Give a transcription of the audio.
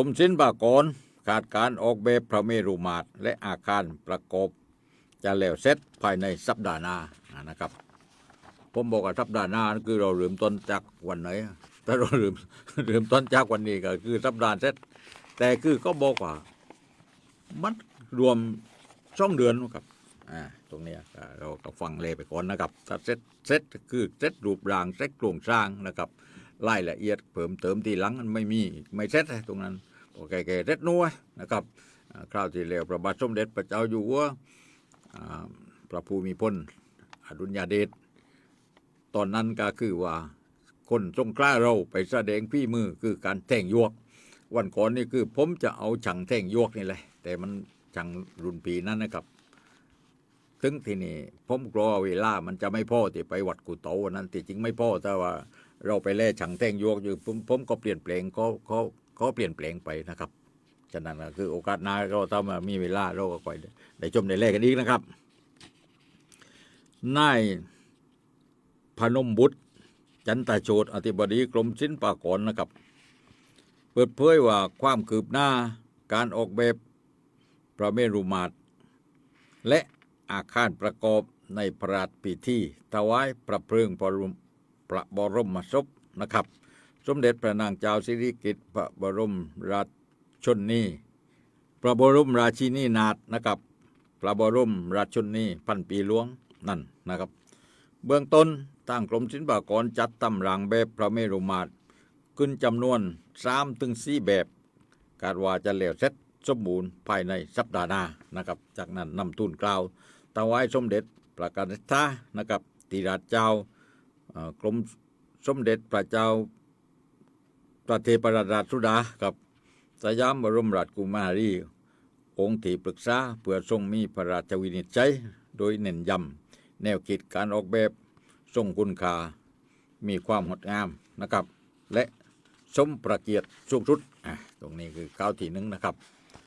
กรมศิลปากรขาดการออกแบบพระเมรุมาตรและอาคารประกอบจะแล้วเสร็จภายในสัปดาห์หน้านะครับ ผมบอกว่าสัปดาห์หน้านั่นคือเราเริ่มต้นจากวันไหนถ้าเราเริ่มเริ่มต้นจากวันนี้ก็คือสัปดาห์เสร็จแต่คือก็บอกว่ามันรวมช่องเดือนนะครับอ่าตรงนี้เราก็ฟังเลยไปก่อนนะครับถ้าเสร็จเสร็จคือเสร็จรูปร่างเสร็จโครงสร้างนะครับ รายละเอียดเพิ่มเติมทีหลังมันไม่มีไม่เสร็จเลยตรงนั้นโอเคแก่เสร็จนัวนะครับคราวที่แล้วพระบาทสมเด็จพระเจ้าอยู่หัวพระภูมิพลอดุลยเดชตอนนั้นก็คือว่าคนสงกล้าเราไปแสดงพี่มือคือการแต่งยวก วันก่อนนี่คือผมจะเอาฉังแท่งยวกนี่แหละแต่มันฉังรุ่นปีนั้นนะครับถึงที่นี่ผมกลัวว่าเวลามันจะไม่พอที่ไปวัดกูโตวันนั้นที่จริงไม่พอแต่ว่า เราไปแล่ฉังแท่งยวกอยู่ผมผมก็เปลี่ยนแปลงก็ก็ก็เปลี่ยนแปลงไปนะครับฉะนั้นก็คือโอกาสหน้าเราถ้ามามีเวลาเราก็คอยได้ชมได้แลกกันอีกนะครับนายพนมบุตร จันตาโชตอธิบดีกรมศิลปากรนะครับ เปิดเผยว่าความคืบหน้าการออกแบบพระเมรุมาตร และอาคารประกอบในพระราชพิธีถวายพระเพลิงพระบรม พระบรมศพนะครับ สมเด็จพระนางเจ้าสิริกิติ์พระบรมราชชนนีพระบรมราชินีนาถนะครับ พระบรมราชชนนีพันปีหลวงนั่นนะครับ เบื้องต้นทางกรมศิลปากรจัดตำรางแบบพระเมรุมาตรขึ้นจำนวน3ถึง4แบบคาดว่าจะแล้วเสร็จสมบูรณ์ภายในสัปดาห์หน้านะครับ จากนั้นนำทูลกล่าวถวายสมเด็จพระกนิษฐานะครับติราชเจ้า กรมสมเด็จพระเจ้าพระเทพรัตนราชสุดากับสยามบรมราชกุมารี องค์ที่ปรึกษาเพื่อทรงมีพระราชวินิจฉัยโดยเน้นย้ำแนวคิดการออกแบบทรงคุณค่ามีความงดงามนะครับ และสมประเกียรติสูงสุดอะตรงนี้คือข้าวที่หนึ่งนะครับ